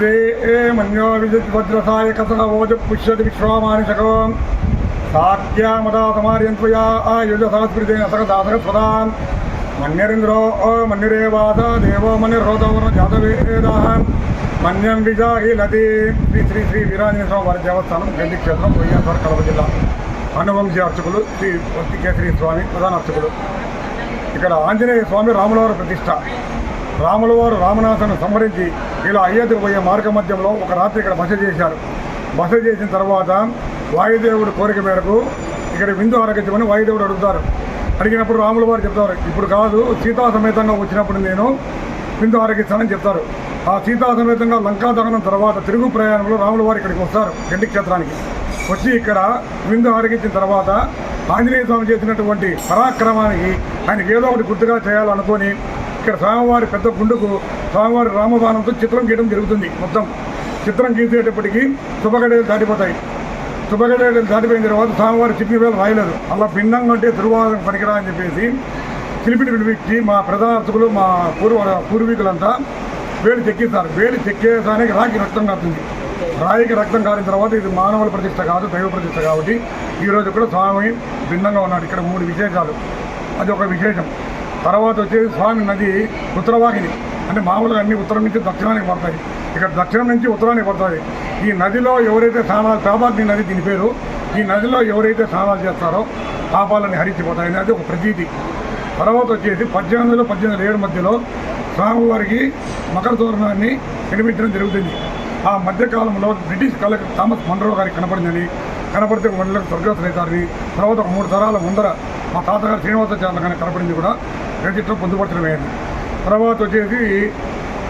ते मन्यो विद्वज्रसाय कसः वोज पुष्यति विश्वामानिशकम् साक्यामदा समार्यन्त्वया आयुजसहस्कृतेन सकदासकस्वदाम् मन्यरिन्द्रो मन्युरेवास देवो मन्यर्होतवर्ण जातवेदाः మన్యం విజాహిలతి శ్రీ శ్రీ శ్రీ వీరాంజనేయ స్వామి వారి దేవస్థానం గండి క్షేత్రం వైఎస్ఆర్ కడప జిల్లా అనువంశీ అర్చకులు శ్రీ వస్తి కేసరి స్వామి ప్రధాన అర్చకులు ఇక్కడ ఆంజనేయ స్వామి రాములవారి ప్రతిష్ట రాములవారు రామనాథను సంహరించి ఇలా అయోధ్యకు పోయే మార్గ మధ్యంలో ఒక రాత్రి ఇక్కడ బస చేశారు. బస చేసిన తర్వాత వాయుదేవుడు కోరిక మేరకు ఇక్కడ విందు ఆరగించమని వాయుదేవుడు అడుగుతారు. అడిగినప్పుడు రాముల వారు చెప్తారు ఇప్పుడు కాదు సీతా సమేతంగా వచ్చినప్పుడు నేను విందు ఆరగిస్తానని చెప్తారు. ఆ సీతా సమేతంగా లంకా దహనం తర్వాత తిరుగు ప్రయాణంలో రాముల వారు ఇక్కడికి వస్తారు గండి క్షేత్రానికి. వచ్చి ఇక్కడ విందు ఆరగించిన తర్వాత ఆంజనేయ స్వామి చేసినటువంటి పరాక్రమానికి ఆయనకి ఏదో ఒకటి గుర్తుగా చేయాలనుకొని ఇక్కడ స్వామివారి పెద్ద గుండుకు స్వామివారి రామబాణంతో చిత్రం గీయడం జరుగుతుంది మొత్తం. చిత్రం గీసేటప్పటికి శుభగడేలు దాటిపోతాయి. శుభగడేలు దాటిపోయిన తర్వాత స్వామివారి చిప్పి వేలు రాయలేదు. అలా భిన్నంగా ఉంటే దుర్వాదం పనికిరా అని చెప్పేసి చిలిపిని పిలిపించి మా ప్రధాన మా పూర్వ పూర్వీకులంతా వేలు చెక్కిస్తారు. వేలు చెక్కేదానికి రాకి రక్తం కారుతుంది రాయికి రక్తం కారిన తర్వాత ఇది మానవుల ప్రతిష్ట కాదు దైవ ప్రతిష్ట కాబట్టి ఈరోజు కూడా స్వామి భిన్నంగా ఉన్నాడు. ఇక్కడ మూడు విశేషాలు. అది ఒక విశేషం. తర్వాత వచ్చేసి స్వామి నది ఉత్తరవాహిని. అంటే మామూలుగా అన్ని ఉత్తరం నుంచి దక్షిణానికి పడతాయి. ఇక్కడ దక్షిణం నుంచి ఉత్తరానికి పడుతుంది ఈ నదిలో ఎవరైతే స్నానాలు పేబాగ్ని నది దీని పేరు. ఈ నదిలో ఎవరైతే స్నానాలు చేస్తారో పాపాలని హరించిపోతాయి అనేది ఒక ప్రతీతి. తర్వాత వచ్చేసి పద్దెనిమిదిలో పద్దెనిమిది ఏడు మధ్యలో స్వామివారికి మకర తోరణాన్ని నిర్మించడం జరుగుతుంది. ఆ మధ్యకాలంలో బ్రిటిష్ కలెక్టర్ థామస్ మండ్రో గారికి కనపడిందని కనపడితే మండలకు స్వర్గస్థులైతారని తర్వాత ఒక మూడు తరాల ముందర మా తాతగారు శ్రీనివాసాచార్య గారికి కనపడింది కూడా రిజిస్టర్ పొందుపరచడం అయింది. తర్వాత వచ్చేసి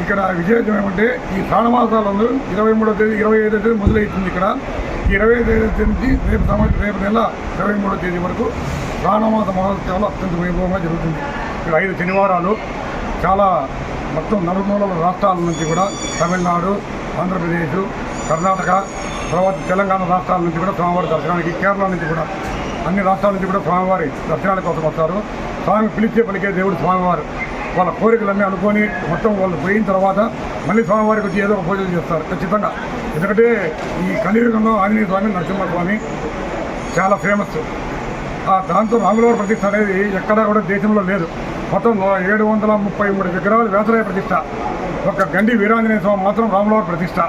ఇక్కడ విశేషం ఏమంటే ఈ శ్రావణమాసాలలో ఇరవై మూడో తేదీ ఇరవై ఐదో తేదీ మొదలవుతుంది ఇక్కడ. ఈ ఇరవై ఐదో తేదీ నుంచి రేపు సంవత్సరం రేపు నెల ఇరవై మూడో తేదీ వరకు శ్రావణమాస మహోత్సవాలు అత్యంత వైభవంగా జరుగుతుంది. ఇక్కడ ఐదు శనివారాలు. చాలా మొత్తం నలుమూల రాష్ట్రాల నుంచి కూడా తమిళనాడు ఆంధ్రప్రదేశ్ కర్ణాటక తర్వాత తెలంగాణ రాష్ట్రాల నుంచి కూడా స్వామివారి దర్శనానికి కేరళ నుంచి కూడా అన్ని రాష్ట్రాల నుంచి కూడా స్వామివారి దర్శనాల కోసం వస్తారు. స్వామి పిలిచే పలికే దేవుడు స్వామివారు. వాళ్ళ కోరికలన్నీ అనుకొని మొత్తం వాళ్ళు పోయిన తర్వాత మళ్ళీ స్వామివారికి వచ్చి ఏదో ఒక పూజలు చేస్తారు. ఖచ్చితంగా. ఎందుకంటే ఈ కలియుగంలో ఆంజనేయ స్వామి నరసింహ స్వామి చాలా ఫేమస్ ఆ దాంతో రాములవారి ప్రతిష్ట అనేది ఎక్కడా కూడా దేశంలో లేదు. మొత్తం ఏడు వందల ముప్పై మూడు విగ్రహాలు వేసరాయ ప్రతిష్ట. ఒక గండి వీరాంజనేయ స్వామి మాత్రం రాములవారి ప్రతిష్ట.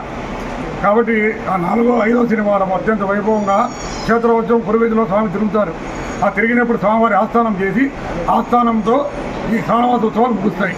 కాబట్టి ఆ నాలుగో ఐదో శనివారం అత్యంత వైభవంగా క్షేత్రోత్సవం పురువేదిలో స్వామి తిరుగుతారు. ఆ తిరిగినప్పుడు స్వామివారి ఆస్థానం చేసి ఆస్థానంతో ఈ శ్రావణవాస ఉత్సవాలు ముగుస్తాయి.